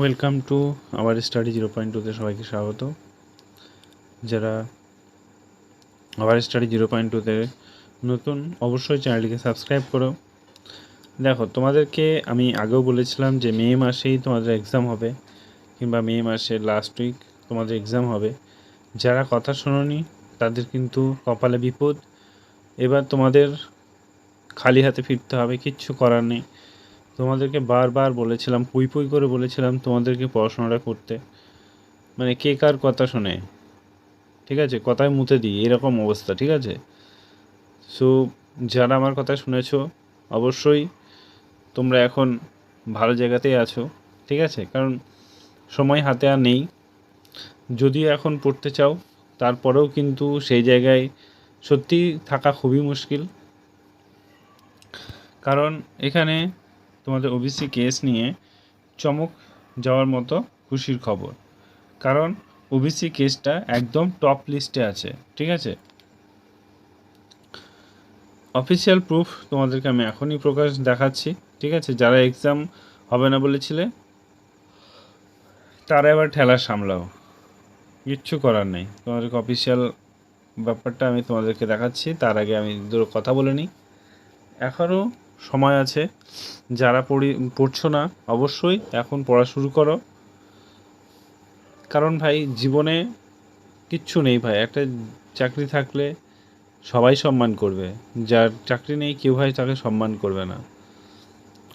Welcome to our study zero point টুতে সবাইকে স্বাগত। যারা আওয়ার স্টাডি জিরো পয়েন্ট টুতে নতুন, অবশ্যই চ্যানেলটিকে সাবস্ক্রাইব করো। দেখো, তোমাদেরকে আমি আগেও বলেছিলাম যে মে মাসেই তোমাদের এক্সাম হবে, কিংবা মে মাসের লাস্ট উইক তোমাদের এক্সাম হবে। যারা কথা শোনোনি, তাদের কিন্তু কপালে বিপদ। এবার তোমাদের খালি হাতে ফিরতে হবে, কিচ্ছু করার নেই। তোমাদেরকে বারবার বলেছিলাম, পুই পুই করে বলেছিলাম তোমাদেরকে পড়াশোনাটা করতে। মানে কে কার কথা শোনে? ঠিক আছে? কথায় মুতে দিই, এরকম অবস্থা, ঠিক আছে? সো যারা আমার কথা শুনেছো, অবশ্যই তোমরা এখন ভালো জায়গাতেই আছো, ঠিক আছে? কারণ সময় হাতে আর নেই। যদিও এখন পড়তে চাও, তারপরেও কিন্তু সেই জায়গায় সত্যি থাকা খুবই মুশকিল। কারণ এখানে তোমাদের ওবিসি কেস নিয়ে চমক যাওয়ার মতো খুশির খবর। কারণ ওবিসি কেসটা একদম টপ লিস্টে আছে, ঠিক আছে? অফিসিয়াল প্রুফ তোমাদেরকে আমি এখনই প্রকাশ দেখাচ্ছি, ঠিক আছে? যারা এক্সাম হবে না বলেছিলে, তারা এবার ঠেলা সামলাও। কিচ্ছু করার নেই। তোমাদেরকে অফিসিয়াল ব্যাপারটা আমি তোমাদেরকে দেখাচ্ছি, তার আগে আমি দুটো কথা বলে নিই। এখনও সময় আছে। যারা পড়ি, পড়ছো না, অবশ্যই এখন পড়া শুরু করো। কারণ ভাই, জীবনে কিচ্ছু নেই ভাই। একটা চাকরি থাকলে সবাই সম্মান করবে। যার চাকরি নেই, কেউ ভাই তাকে সম্মান করবে না।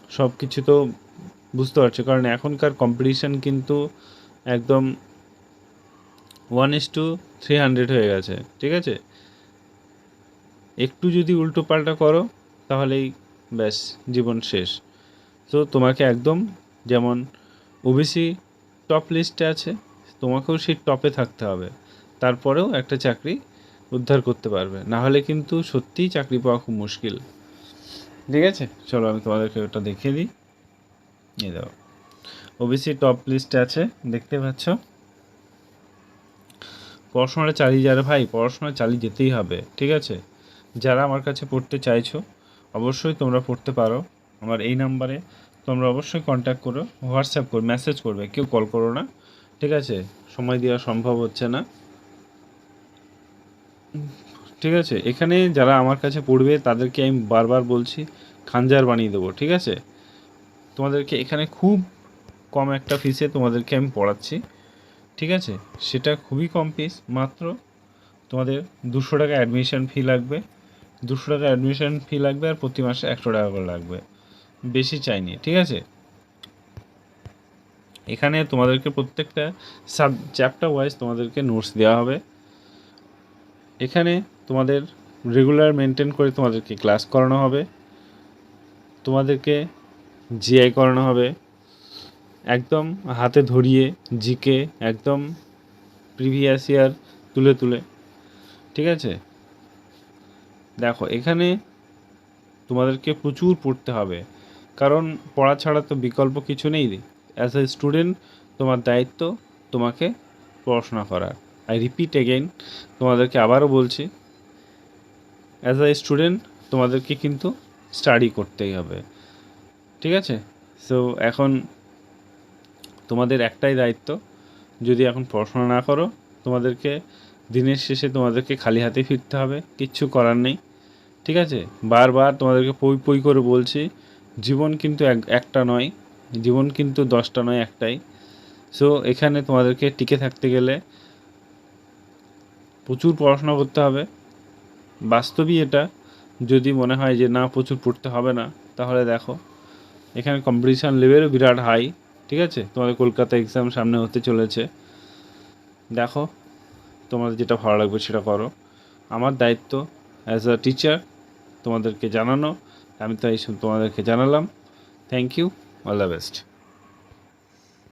সব কিছু তো বুঝতে পারছ। কারণ এখনকার কম্পিটিশান কিন্তু একদম one is to three hundred হয়ে গেছে। ঠিক আছে? একটু যদি উল্টো পাল্টা করো, তাহলেই ব্যাস, জীবন শেষ। তো তোমাকে একদম যেমন ওবিসি টপ লিস্টে আছে, তোমাকেও সেই টপে থাকতে হবে। তারপরেও একটা চাকরি উদ্ধার করতে পারবে। না হলে কিন্তু সত্যিই চাকরি পাওয়া খুব মুশকিল। ঠিক আছে? চলো আমি তোমাদেরকে ওটা দেখিয়ে দিই। এই দাও ওবিসি টপ লিস্টে আছে, দেখতে পাচ্ছ? পড়াশোনাটা চালিয়ে যাবে ভাই, পড়াশোনা চালিয়ে যেতেই হবে। ঠিক আছে? যারা আমার কাছে পড়তে চাইছো অবশ্যই তোমরা পড়তে পারো। আমার এই নাম্বারে তোমরা অবশ্যই কন্ট্যাক্ট করো হোয়াটসঅ্যাপ করো মেসেজ করবে, কেউ কল করো না। ঠিক আছে? সময় দেওয়া সম্ভব হচ্ছে না। ঠিক আছে? এখানে যারা আমার কাছে পড়বে, তাদেরকে আমি বারবার বলছি, খাঞ্জার বানিয়ে দেবো, ঠিক আছে? তোমাদেরকে এখানে খুব কম একটা ফিসে তোমাদেরকে আমি পড়াচ্ছি। ঠিক আছে? সেটা খুবই কম ফিস মাত্র তোমাদের দুশো টাকা অ্যাডমিশন ফি লাগবে। দুশো টাকা অ্যাডমিশন ফি লাগবে আর প্রতি মাসে একশো টাকা করে লাগবে। বেশি চাইনি, ঠিক আছে? এখানে তোমাদেরকে প্রত্যেকটা সাব চ্যাপ্টার ওয়াইজ তোমাদেরকে নোটস দেওয়া হবে। এখানে তোমাদের রেগুলার মেনটেন করে তোমাদেরকে ক্লাস করানো হবে। তোমাদেরকে জিআই করানো হবে। একদম হাতে ধরিয়ে জিকে একদম প্রিভিয়াস ইয়ার তুলে তুলে, ঠিক আছে? দেখো, এখানে তোমাদেরকে প্রচুর পড়তে হবে। কারণ পড়া ছাড়া তো বিকল্প কিছু নেই। অ্যাজ এ স্টুডেন্ট তোমার দায়িত্ব তোমাকে পড়াশোনা করার। আই রিপিট এগেইন তোমাদেরকে আবারও বলছি অ্যাজ এ স্টুডেন্ট তোমাদেরকে কিন্তু স্টাডি করতেই হবে। ঠিক আছে? সো এখন তোমাদের একটাই দায়িত্ব, যদি এখন পড়াশোনা না করো, তোমাদেরকে দিনের শেষে তোমাদেরকে খালি হাতে ফিরতে হবে, কিচ্ছু করার নেই, ঠিক আছে? বারবার তোমাদেরকে পই পই করে বলছি, জীবন কিন্তু এক, একটা নয়, জীবন কিন্তু দশটা নয়, একটাই। সো এখানে তোমাদেরকে টিকে থাকতে গেলে প্রচুর পড়াশোনা করতে হবে। বাস্তবই এটা, যদি মনে হয় যে না, প্রচুর পড়তে হবে না, তাহলে দেখো, এখানে কম্পিটিশান লেভেলও বিরাট হাই ঠিক আছে? তোমাদের কলকাতা এক্সাম সামনে হতে চলেছে। দেখো তোমাদের যেটা ভালো লাগবে সেটা করো। আমার দায়িত্ব অ্যাজ আ টিচার তোমাদেরকে জানানো। আমি তাই তোমাদেরকে জানালাম। Thank you all the best